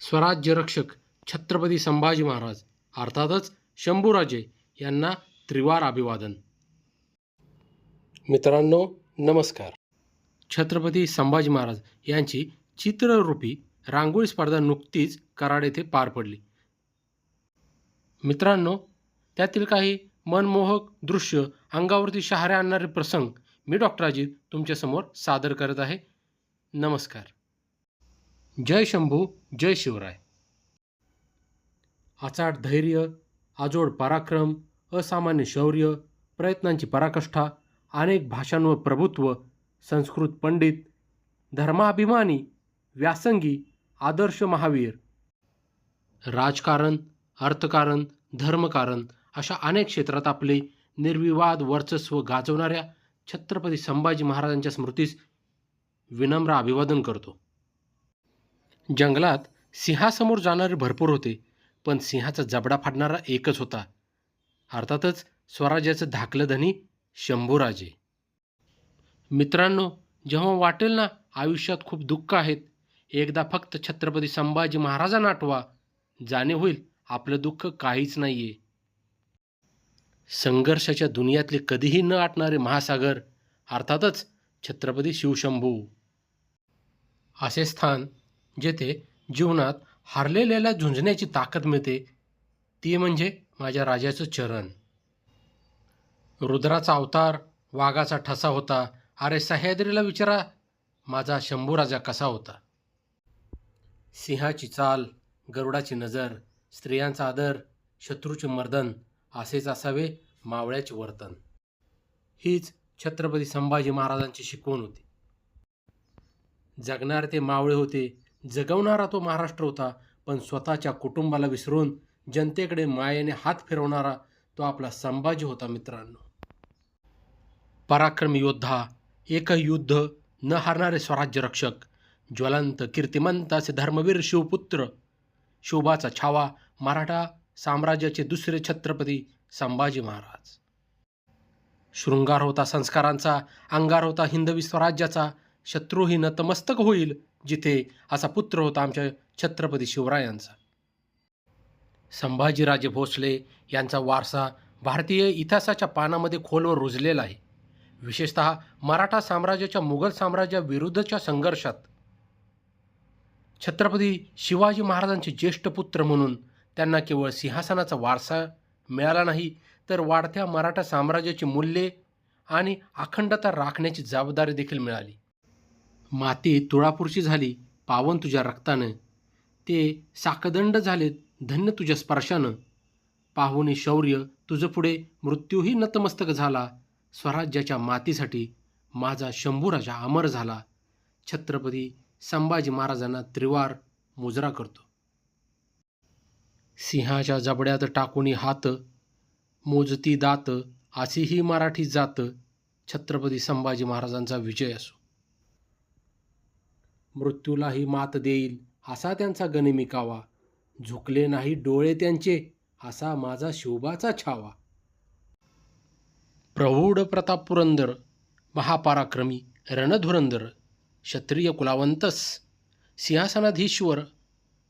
स्वराज्य रक्षक छत्रपती संभाजी महाराज अर्थातच शंभूराजे यांना त्रिवार अभिवादन. मित्रांनो नमस्कार. छत्रपती संभाजी महाराज यांची चित्ररूपी रांगोळी स्पर्धा नुकतीच कराड येथे पार पडली. मित्रांनो त्यातील काही मनमोहक दृश्य अंगावरती शहारे आणणारे प्रसंग मी डॉक्टर अजित तुमच्यासमोर सादर करत आहे. नमस्कार. जय शंभू जय शिवराय. अचाट धैर्य आजोड पराक्रम असामान्य शौर्य प्रयत्नांची पराकाष्ठा अनेक भाषांवर प्रभुत्व संस्कृत पंडित धर्माभिमानी व्यासंगी आदर्श महावीर. राजकारण अर्थकारण धर्मकारण अशा अनेक क्षेत्रात आपले निर्विवाद वर्चस्व गाजवणाऱ्या छत्रपती संभाजी महाराजांच्या स्मृतीस विनम्र अभिवादन करतो. जंगलात सिंहासमोर जाणारे भरपूर होते पण सिंहाचा जबडा फाडणारा एकच होता. अर्थातच स्वराज्याचं धाकलं धनी शंभूराजे. मित्रांनो जेव्हा वाटेल ना आयुष्यात खूप दुःख आहेत. एकदा फक्त छत्रपती संभाजी महाराजांना आठवा जाणे होईल आपलं दुःख काहीच नाहीये. संघर्षाच्या दुनियातले कधीही न आटणारे महासागर अर्थातच छत्रपती शिवशंभू. असे स्थान जेथे जीवनात हरलेल्याला झुंजण्याची ताकद मिळते ती म्हणजे माझ्या राजाचं चरण. रुद्राचा अवतार वाघाचा ठसा होता. अरे सह्याद्रीला विचारा माझा शंभू राजा कसा होता? सिंहाची चाल गरुडाची नजर स्त्रियांचा आदर शत्रूचे मर्दन असेच असावे मावळ्याचे वर्तन. हीच छत्रपती संभाजी महाराजांची शिकवण होती. जगणारे ते मावळे होते जगवणारा तो महाराष्ट्र होता पण स्वतःच्या कुटुंबाला विसरून जनतेकडे मायेने हात फिरवणारा तो आपला संभाजी होता मित्रांनो. पराक्रमी योद्धा एक युद्ध न हारणारे स्वराज्य रक्षक ज्वलंत कीर्तिमंत असे धर्मवीर शिवपुत्र शोभाचा छावा मराठा साम्राज्याचे दुसरे छत्रपती संभाजी महाराज. शृंगार होता संस्कारांचा अंगार होता हिंदवी स्वराज्याचा शत्रूही नतमस्तक होईल जिथे असा पुत्र होता आमच्या छत्रपती शिवरायांचा. संभाजीराजे भोसले यांचा वारसा भारतीय इतिहासाच्या पानामध्ये खोलवर रुजलेला आहे. विशेषत मराठा साम्राज्याच्या मुघल साम्राज्याविरुद्धच्या संघर्षात. छत्रपती शिवाजी महाराजांचे ज्येष्ठ पुत्र म्हणून त्यांना केवळ सिंहासनाचा वारसा मिळाला नाही तर वाढत्या मराठा साम्राज्याची मूल्ये आणि अखंडता राखण्याची जबाबदारी देखील मिळाली. माती तुळापूरची झाली पावन तुझ्या रक्तानं. ते साकदंड झालेत धन्य तुझ्या स्पर्शानं. पाहुणे शौर्य तुझं पुढे मृत्यूही नतमस्तक झाला. स्वराज्याच्या मातीसाठी माझा शंभूराजा अमर झाला. छत्रपती संभाजी महाराजांना त्रिवार मुजरा करतो. सिंहाच्या जबड्यात टाकुनी हात मोजती दात अशी ही मराठी जात. छत्रपती संभाजी महाराजांचा विजय असो. मृत्यूलाही मात देईल असा त्यांचा गणिमिकावा झुकले नाही डोळे त्यांचे असा माझा शोभाचा छावा. प्रौढ प्रताप पुरंदर महापराक्रमी रणधुरंदर क्षत्रिय कुलावंतस सिंहासनाधीश्वर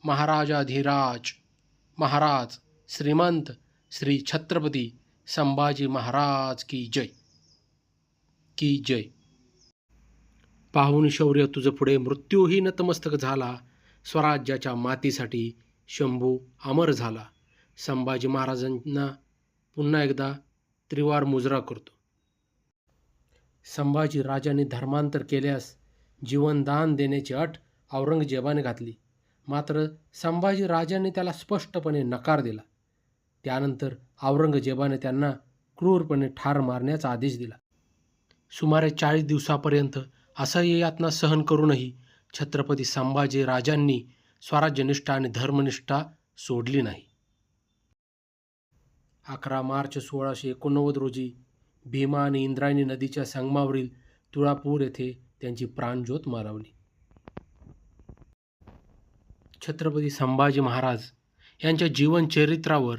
महाराजाधिराज महाराज श्रीमंत श्री छत्रपती संभाजी महाराज की जय. की जय. पाहून शौर्य तुझं पुढे मृत्यूही नतमस्तक झाला. स्वराज्याच्या मातीसाठी शंभू अमर झाला. संभाजी महाराजांना पुन्हा एकदा त्रिवार मुजरा करतो. संभाजी राजाने धर्मांतर केल्यास जीवनदान देण्याची अट औरंगजेबाने घातली. मात्र संभाजी राजाने त्याला स्पष्टपणे नकार दिला. त्यानंतर औरंगजेबाने त्यांना क्रूरपणे ठार मारण्याचा आदेश दिला. सुमारे चाळीस दिवसापर्यंत असह्य यातना सहन करूनही छत्रपती संभाजी राजांनी स्वराज्यनिष्ठा आणि धर्मनिष्ठा सोडली नाही. अकरा मार्च सोळाशे एकोणनव्वद रोजी भीमा आणि इंद्रायणी नदीच्या संगमावरील तुळापूर येथे त्यांची प्राणज्योत मालवली छत्रपती संभाजी महाराज यांच्या जीवनचरित्रावर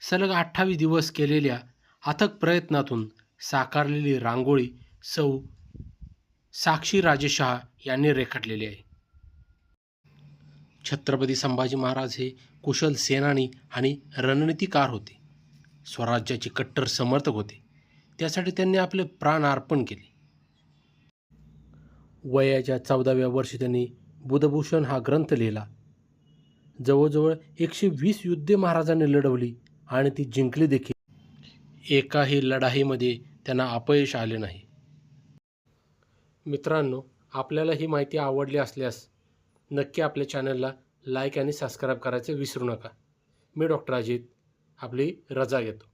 सलग अठ्ठावीस दिवस केलेल्या अथक प्रयत्नातून साकारलेली रांगोळी सौ साक्षी राजेशहा यांनी रेखाटलेली आहे. छत्रपती संभाजी महाराज हे कुशल सेनानी आणि रणनीतिकार होते. स्वराज्याचे कट्टर समर्थक होते. त्यासाठी त्यांनी आपले प्राण अर्पण केले. वयाच्या चौदाव्या वर्षी त्यांनी बुधभूषण हा ग्रंथ लिहिला. जवळजवळ एकशे वीस युद्धे महाराजांनी लढवली आणि ती जिंकली देखील. एकाही लढाईमध्ये त्यांना अपयश आले नाही. मित्रांनो आपल्याला ही माहिती आवडली असल्यास नक्की आपल्या चॅनलला लाईक आणि सबस्क्राईब करायचे विसरू नका. मी डॉक्टर अजित आपली रजा घेतो.